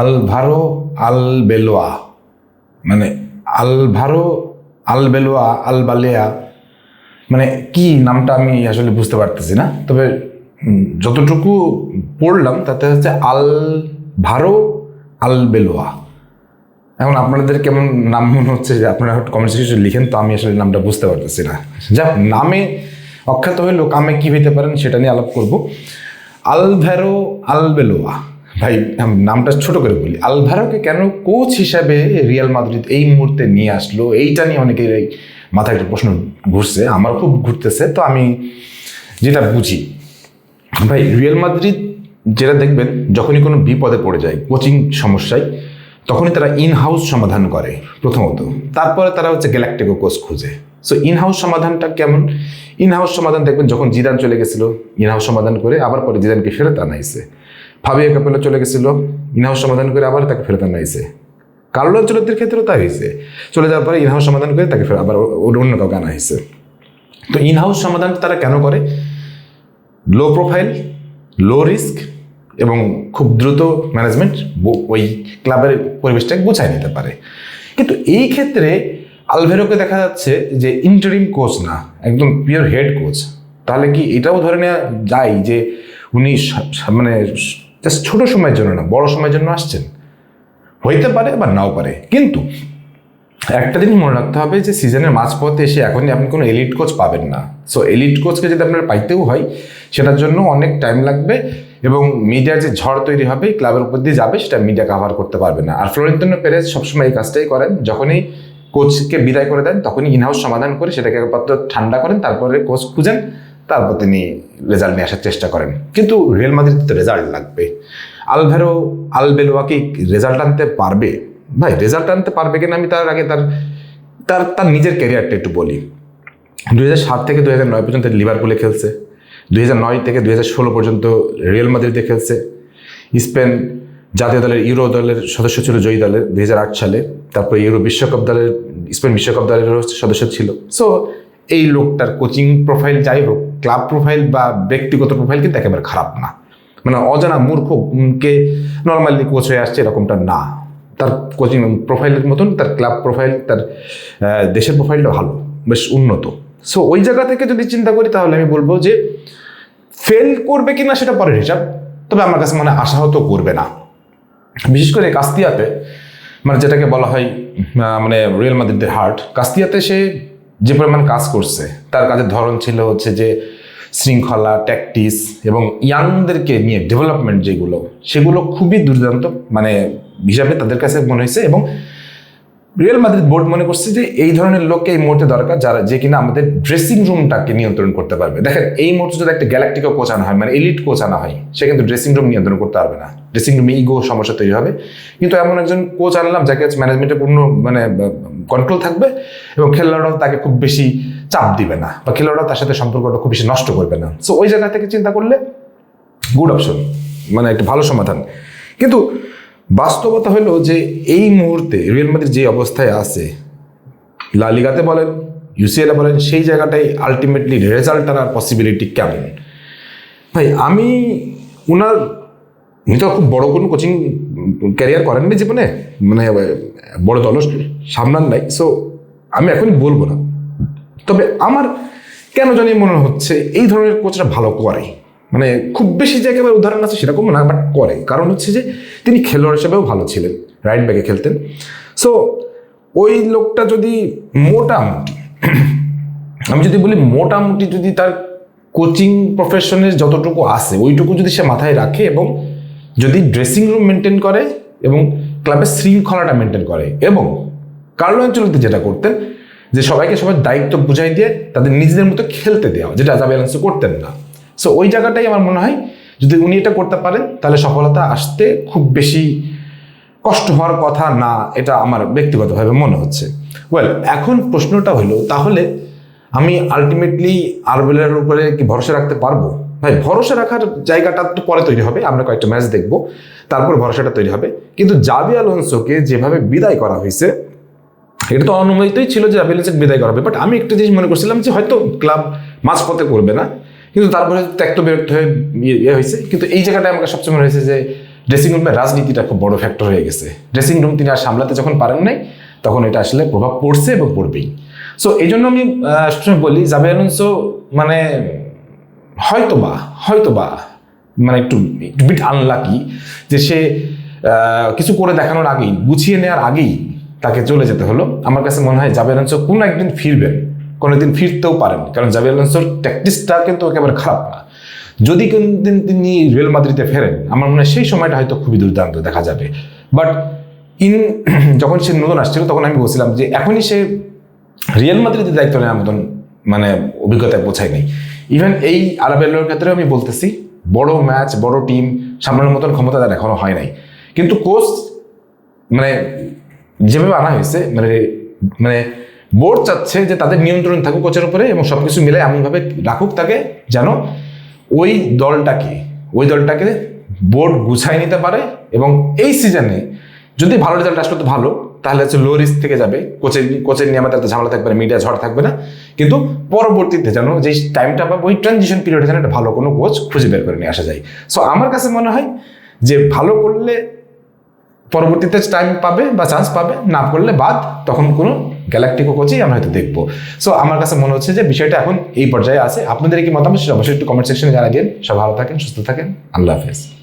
Alvaro আলবেলোয়া। মানে Alvaro, আলবেলোয়া, আলবালেয়া মানে কি নামটা আমি আসলে বুঝতে পারতেছি না। তবে যতটুকু পড়লাম তাতে হচ্ছে আল ভারো আলবেলোয়া। এখন আপনাদের কেমন নাম মনে হচ্ছে যে আপনারা কমেন্ট সেকশনে লিখেন, তো আমি আসলে নামটা বুঝতে পারতেছি না। যাক, নামে অখ্যাত হইলেও কামে কি হইতে পারেন সেটা নিয়ে আলাপ করব। আলভ্যারো আলবেলোয়া। ভাই নামটা ছোট করে বলি। আলভ্যারোকে কেন কোচ হিসাবে রিয়াল মাদ্রিদ এই মুহূর্তে নিয়ে আসলো? এইটা নিয়ে অনেকের এই মাথায় একটা প্রশ্ন ঘুরছে, আমার খুব ঘুরতেছে, তো আমি যেটা বুঝি। ভাই, রিয়াল মাদ্রিদ যেটা দেখবেন, যখনই কোনো বিপদে পড়ে যায় কোচিং সমস্যায়, তখনই তারা ইন হাউস সমাধান করে, প্রথমত। তারপরে তারা হচ্ছে গ্যালাক্টিকো কোচ খুঁজে। সো ইন হাউস সমাধানটা কেমন? ইন হাউস সমাধান দেখবেন, যখন জিদান চলে গেছিল ইন হাউস সমাধান করে আবার পরে জিদানকে ফেরত আনাইছে। ফাবিয়া কাপেলা চলে গেছিল ইন হাউস সমাধান করে আবার তাকে ফেরত আনাইছে কার্লো আঞ্চলতির ক্ষেত্রেও তাই হয়েছে। চলে যাওয়ার পরে ইন হাউস সমাধান করে তাকে আবার অন্য কাউকে আনা হয়েছে। তো ইন হাউস সমাধান তারা কেন করে? লো প্রোফাইল লো রিস্ক এবং খুব দ্রুত ম্যানেজমেন্ট ওই ক্লাবের পরিবেশটাকে গুছায় নিতে পারে। কিন্তু এই ক্ষেত্রে আলভেরোকে দেখা যাচ্ছে যে ইন্টারিম কোচ না, একদম পিওর হেড কোচ তাহলে কি এটাও ধরে নেওয়া যায় যে উনি মানে জাস্ট ছোট সময়ের জন্য না, বড় সময়ের জন্য আসছেন। হইতে পারে বা নাও পারে। কিন্তু একটা জিনিস মনে রাখতে হবে যে, সিজনের মাঝপথে এসে এখনই আপনি কোনো এলিট কোচ পাবেন না। সো এলিট কোচকে যদি আপনার পাইতেও হয়, সেটার জন্য অনেক টাইম লাগবে এবং মিডিয়ার যে ঝড় তৈরি হবে ক্লাবের উপর দিয়ে যাবে, সেটা মিডিয়া কাভার করতে পারবে না। আর ফ্লোরেন্তিনো পেরেজ সবসময় এই কাজটাই করেন। যখনই কোচকে বিদায় করে দেন, তখনই ইনহাউস সমাধান করে সেটাকে একমাত্র ঠান্ডা করেন, তারপরে কোচ খুঁজেন, তারপর তিনি রেজাল্ট নিয়ে আসার চেষ্টা করেন। কিন্তু রিয়েল মাদ্রিদ তো রেজাল্ট লাগবে। আলভেরো আলবেলোয়াকে রেজাল্ট আনতে পারবে? ভাই, রেজাল্ট আনতে পারবে কিনা আমি তার আগে তার তার তার নিজের ক্যারিয়ারটা একটু বলি। দুই হাজার সাত থেকে হাজার নয় পর্যন্ত লিভারপুলে খেলছে। হাজার নয় থেকে হাজার ষোলো পর্যন্ত রিয়েল মাদ্রিদে খেলছে। স্পেন জাতীয় দলের, ইউরো দলের সদস্য ছিল জয়ী দলের দুই হাজার আট সালে। তারপরে ইউরো বিশ্বকাপ দলের, স্পেন বিশ্বকাপ দলের সদস্য ছিল। সো এই লোকটার কোচিং প্রোফাইল যাই হোক ক্লাব প্রোফাইল বা ব্যক্তিগত প্রোফাইল কিন্তু একেবারে খারাপ না। মানে অজানা মূর্খকে নর্মালি কোচ হয়ে আসছে এরকমটা না। তার কোচিং প্রোফাইলের মতন, তার ক্লাব প্রোফাইল তার দেশের প্রোফাইলটা ভালো, বেশ উন্নত। সো ওই জায়গা থেকে যদি চিন্তা করি, তাহলে আমি বলব যে ফেল করবে কি না সেটা পরের হিসাব। তবে আমার কাছে মানে আশাহত করবে না। বিশেষ করে কাস্তিয়াতে মানে যেটাকে বলা হয় মানে রিয়েল মাদ্রিদের হার্ট কাস্তিয়াতে সে যে পরিমাণ কাজ করছে, তার কাজের ধরন ছিল হচ্ছে যে শৃঙ্খলা ট্যাকটিস এবং ইয়াংদেরকে নিয়ে ডেভেলপমেন্ট যেগুলো, সেগুলো খুবই দুর্দান্ত মানে হিসাবে তাদের কাছে মনে হয়েছে এবং রিয়েল মাদ্রিদ বোর্ড মনে করছে যে এই ধরনের লোককে এই মুহূর্তে দরকার যারা যে কিনা আমাদের ড্রেসিং রুমটাকে নিয়ন্ত্রণ করতে পারবে। দেখেন, এই মুহূর্তে যদি একটা গ্যালাক্টিকা কোচ আনা হয় মানে এলিট কোচ আনা হয়, সে কিন্তু ড্রেসিং রুম নিয়ন্ত্রণ করতে পারবে না। ড্রেসিং রুমে ইগো সমস্যা তৈরি হবে। কিন্তু এমন একজন কোচ আনলাম, যাকে ম্যানেজমেন্টের পূর্ণ মানে কন্ট্রোল থাকবে এবং খেলোয়াড়রাও তাকে খুব বেশি চাপ দিবে না বা খেলোয়াড়রাও তার সাথে সম্পর্কটা খুব বেশি নষ্ট করবে না। সো ওই জায়গা থেকে চিন্তা করলে গুড অপশন মানে একটা ভালো সমাধান। কিন্তু বাস্তবতা হলো যে এই মুহূর্তে রিয়েল মাদ্রিদ যে অবস্থায় আছে লা লিগাতে বলেন ইউসিএল বলেন, সেই জায়গাটাই আলটিমেটলি রেজাল্ট আনার পসিবিলিটি কেমন? ভাই, আমি ওনার উনি তো খুব বড় কোনো কোচিং ক্যারিয়ার করেননি জীবনে মানে বড় দল সামলান নাই সো আমি এখনই বলব না। তবে আমার কেন জানি মনে হচ্ছে এই ধরনের কোচরা ভালো করে। মানে খুব বেশি যে একেবারে উদাহরণ আছে সেরকম না বাট করে। কারণ হচ্ছে যে তিনি খেলোয়াড় হিসেবেও ভালো ছিলেন রাইট ব্যাকে খেলতেন। সো ওই লোকটা যদি মোটামুটি, আমি যদি বলি মোটামুটি যদি তার কোচিং প্রফেশনের যতটুকু আছে, ওইটুকু যদি সে মাথায় রাখে এবং যদি ড্রেসিং রুম মেনটেন করে এবং ক্লাবের শৃঙ্খলাটা মেনটেন করে এবং কার্লো অঞ্চলতে যেটা করতেন, যে সবাইকে সবার দায়িত্ব বুঝাই দিয়ে তাদের নিজেদের মতো খেলতে দেওয়া, যেটা জাবি করতেন না। সো ওই জায়গাটাই আমার মনে হয়, যদি উনি এটা করতে পারেন, তাহলে সফলতা আসতে খুব বেশি কষ্ট হওয়ার কথা না, এটা আমার ব্যক্তিগতভাবে মনে হচ্ছে। ওয়েল এখন প্রশ্নটা হলো, তাহলে আমি আলটিমেটলি আরবেলের উপরে কি ভরসা রাখতে পারব? ভাই, ভরসা রাখার জায়গাটা তো পরে তৈরি হবে, আমরা কয়েকটা ম্যাচ দেখব, তারপর ভরসাটা তৈরি হবে। কিন্তু জাবি আলোনসোকে যেভাবে বিদায় করা হয়েছে, এটা তো অনুমোদিতই ছিল যে অ্যাভেলেন্সের বিদায় করা হবে বাট আমি একটা জিনিস মনে করছিলাম যে হয়তো ক্লাব মাঝপথে করবে না। কিন্তু তারপরে ত্যক্ত বিরক্ত হয়ে ইয়ে ইয়ে হয়েছে। কিন্তু এই জায়গাটায় আমাকে সবচেয়ে মনে হয়েছে যে ড্রেসিং রুমের রাজনীতিটা খুব বড় ফ্যাক্টর হয়ে গেছে। ড্রেসিং রুম তিনি আর সামলাতে যখন পারেন নাই, তখন এটা আসলে প্রভাব পড়ছে এবং পড়বেই। সো এই জন্য আমি সবসময় বলি জাভি আলোনসো মানে হয়তোবা হয়তোবা মানে একটু একটু বিট আনলাকি যে সে কিছু করে দেখানোর আগেই, গুছিয়ে নেওয়ার আগেই তাকে চলে যেতে হলো। আমার কাছে মনে হয় জাভি কোনো একদিন ফিরবেন। কোনোদিন ফিরতেও পারেন কারণ জাভি আলোনসোর ট্যাকটিসটা কিন্তু একেবারে খারাপ না। যদি কোনদিন তিনি রিয়েল মাদ্রিদে ফেরেন, আমার মনে হয় সেই সময়টা হয়তো খুবই দুর্দান্ত দেখা যাবে। বাট ইন যখন সে নতুন আসছিল, তখন আমি বলছিলাম যে এখনই সে রিয়েল মাদ্রিদের দায়িত্ব নেওয়ার মতন মানে অভিজ্ঞতায় পৌঁছায় নাই। ইভেন এই আরাবেলোর ক্ষেত্রে আমি বলতেছি, বড় ম্যাচ বড় টিম সামলানোর মতন ক্ষমতা তার এখনও হয় নাই। কিন্তু কোচ মানে যেভাবে আনা হয়েছে মানে মানে বোর্ড চাচ্ছে যে তাদের নিয়ন্ত্রণ থাকুক কোচের উপরে এবং সব কিছু মিলে এমনভাবে রাখুক তাকে যেন ওই দলটাকে ওই দলটাকে বোর্ড গুছাই নিতে পারে এবং এই সিজনে যদি ভালো রেজাল্ট আসলে তো ভালো, তাহলে হচ্ছে লো রিস্ক থেকে যাবে। কোচের কোচের নিয়ে আমাদের ঝামেলা থাকবে না মিডিয়া ঝড় থাকবে না। কিন্তু পরবর্তীতে যেন যে টাইমটা পাবো ওই ট্রানজিশন পিরিয়ডে যেন একটা ভালো কোনো কোচ খুঁজে বের করে নিয়ে আসা যায়। সো আমার কাছে মনে হয় যে ভালো করলে পরবর্তীতে টাইম পাবে বা চান্স পাবে, না করলে বাদ, তখন কোনো গ্যালাকটিকো কোচই আমরা হয়তো দেখব। সো আমার কাছে মনে হচ্ছে যে বিষয়টা এখন এই পর্যায়ে আছে। আপনাদের কি মতামত সেটা অবশ্যই একটু কমেন্ট সেকশনে জানাই দিন। সব ভালো থাকেন, সুস্থ থাকেন। আল্লাহ হাফেজ।